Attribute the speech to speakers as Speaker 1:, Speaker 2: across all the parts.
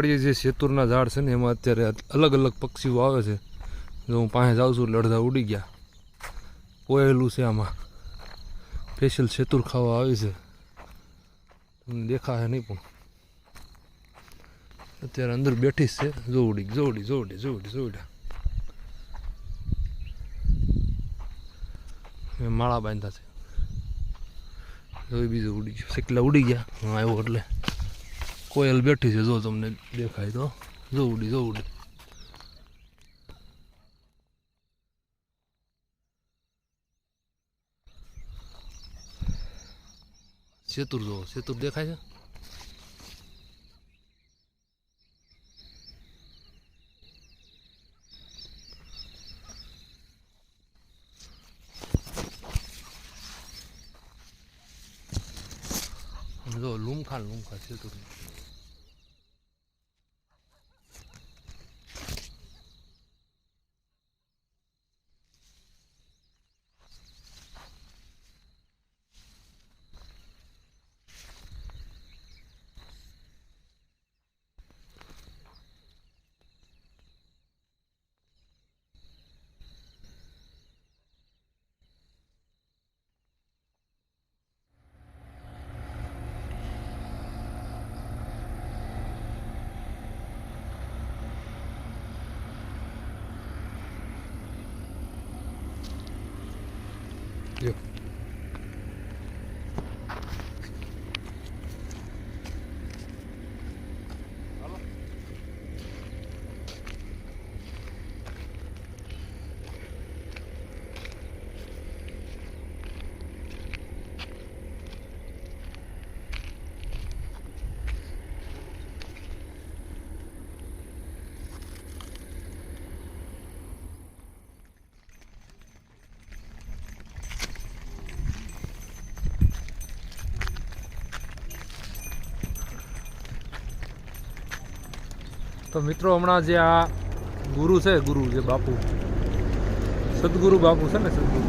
Speaker 1: વાડીએ જે શેતુરના ઝાડ છે ને, એમાં અત્યારે અલગ અલગ પક્ષીઓ આવે છે. જો હું પાસે જાઉં છું એટલે અડધા ઉડી ગયા. પોયેલું છે આમાં. સ્પેશિયલ શેતુર ખાવા આવી છે. તમને દેખાશે નહીં પણ. અત્યારે અંદર બેઠી છે. જો ઉડી જો ઉડી જો ઉડી જો ઉડી જો ઉડી. માળા બાંધતા છે. જોઈ બીજું ઉડી ગયું. શેકલા ઉડી ગયા. હું આવ્યો એટલે. કોયલ બેઠી છે જો તમને દેખાય તો. જો ઉડી, જો સેતુર જો સેતુર દેખાય છે? જો લુમખા લુમખા સેતુર જો તો મિત્રો, હમણાં જે આ ગુરુ છે, ગુરુ જે બાપુ, સદગુરુ બાપુ છે ને, સદગુરુ.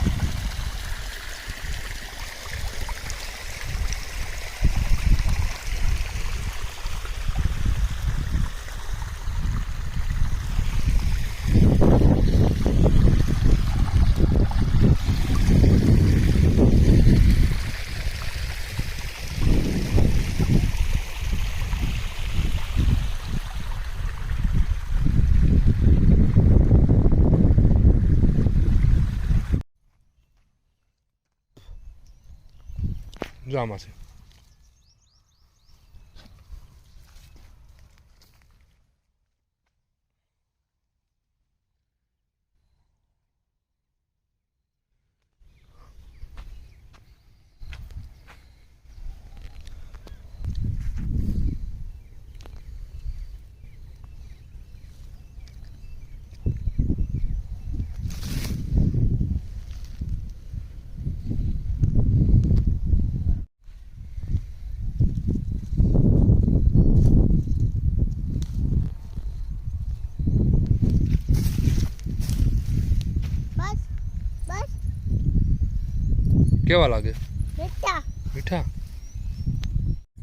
Speaker 1: જો કેવા લાગે? મીઠા.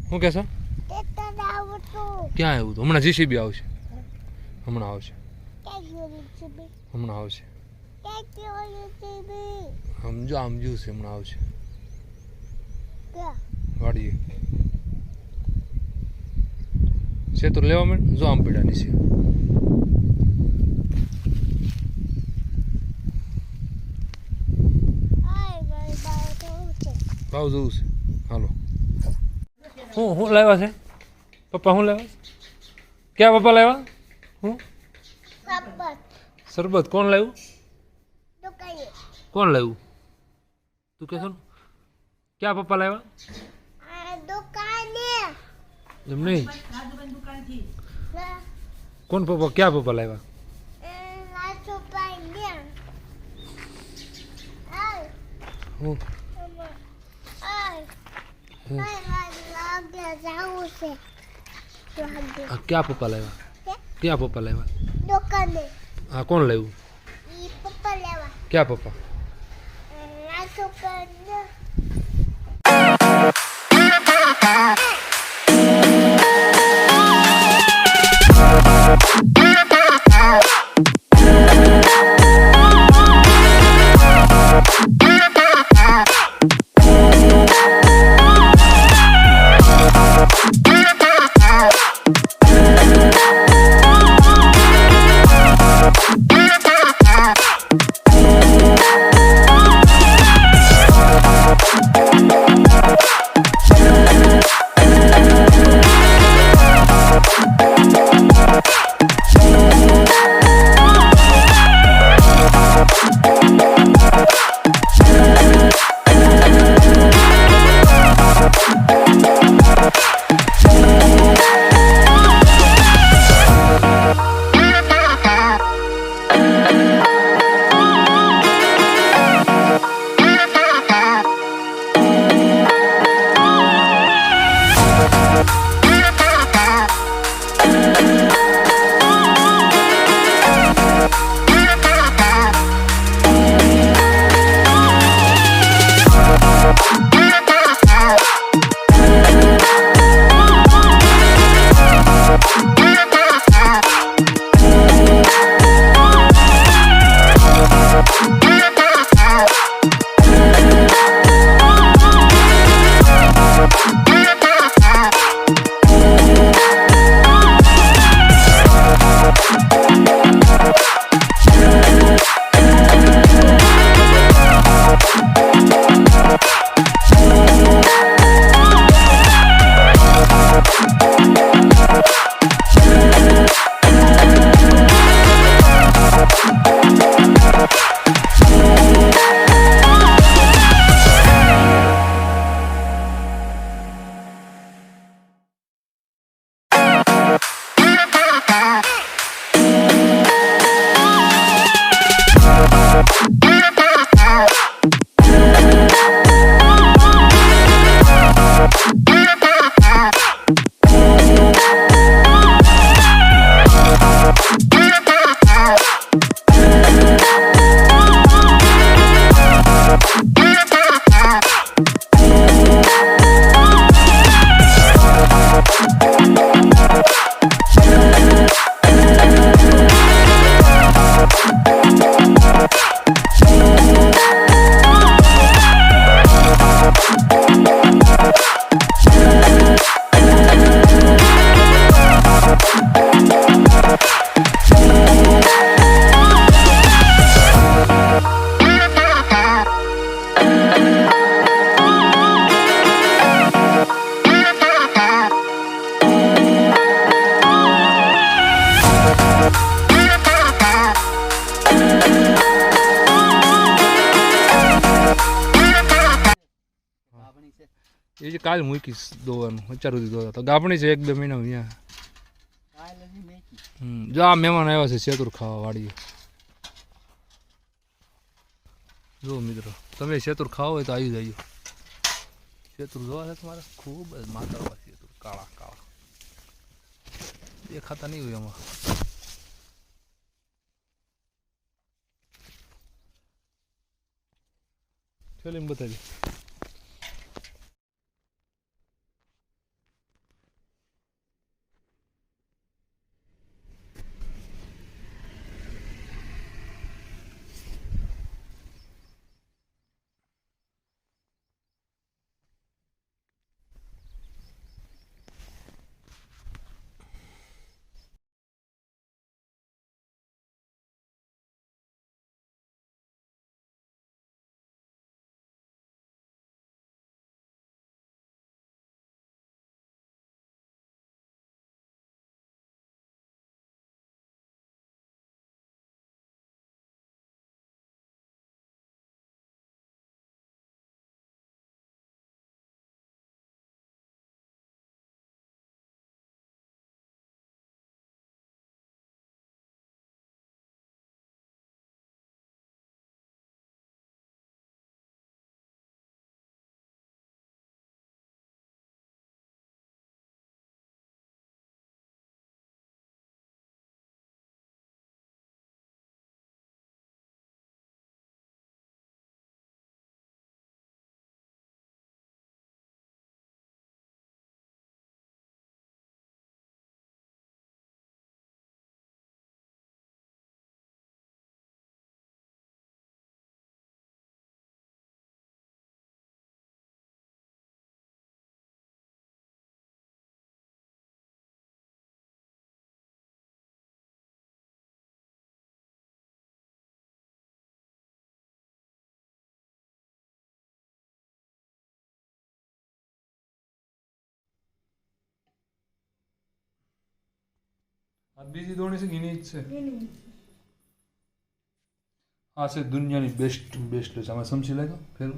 Speaker 1: શું કહેશો ક્યાં આવ્યું હતું હમણાં જીસીબી આવશે. હમણાં આવશે. હમણાં આવશે. સમજો આમ જ્યું છે હમણાં આવશે.
Speaker 2: ક્યાં?
Speaker 1: છે તો લેવા માંડ. જો આમ પીડા નીચે
Speaker 2: આય મારી બાળ તો છે
Speaker 1: ભાવ જોવું છે હાલો હું શું લાવ્યા છે પપ્પા શું લાવ્યા ક્યાં પપ્પા લાવ્યા હું
Speaker 2: સપત
Speaker 1: શરબત કોણ લાવ્યું
Speaker 2: તો કહીએ
Speaker 1: કોણ લાવ્યું તું કહેશો ને ક્યાં પપ્પા લાવ્યા
Speaker 2: આ દુકાને
Speaker 1: એમ નહીં
Speaker 2: ના
Speaker 1: કોણ પપ્પા ક્યાં પપ્પા લાવ્યા
Speaker 2: ના તો પાઈ આય
Speaker 1: હું
Speaker 2: મમ્મા આય
Speaker 1: હું
Speaker 2: આય મારે લાગે જાવું છે લાગે
Speaker 1: આ ક્યાં પપ્પા લાવ્યા? ક્યાં પપ્પા લાવ્યા?
Speaker 2: દુકાને.
Speaker 1: આ કોણ લાવ્યું?
Speaker 2: પપ્પા લેવા
Speaker 1: ક્યાં પપ્પા?
Speaker 2: આ દુકાને.
Speaker 1: કાલ મૂકીશ દોવાનું, અત્યાર સુધી દોતા તો છે એક બે મહિના અહીંયા જો આ મહેમાન આવ્યા છે શેતુર ખાવા વાળીએ. જો મિત્રો, તમે શેતુર ખાવ હોય તો આવી જજો. શેતુર જોવા છે તમારે? ખૂબ જ માતાવા શેતુર, કાળા કાળા. દેખાતા નહીં હોય એમાં એમ બતાવી આ બીજી દોણી છે કે એની જ છે
Speaker 3: એની
Speaker 1: આ છે દુનિયાની બેસ્ટ બેસ્ટ છે આમાં સમજી લાગો ફેર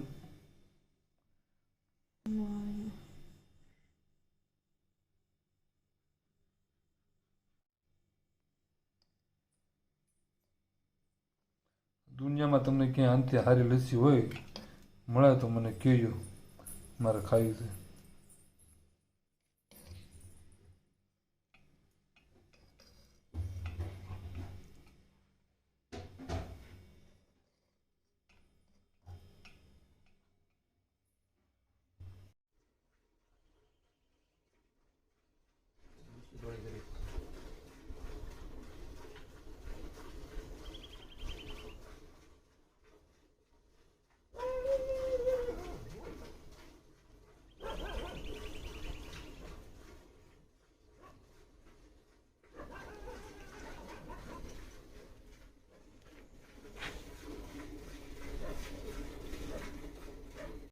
Speaker 1: દુનિયામાં તમને ક્યાંય અંતે હારી લસ્સી હોય મળે તો મને કહેજો મારે ખાવી છે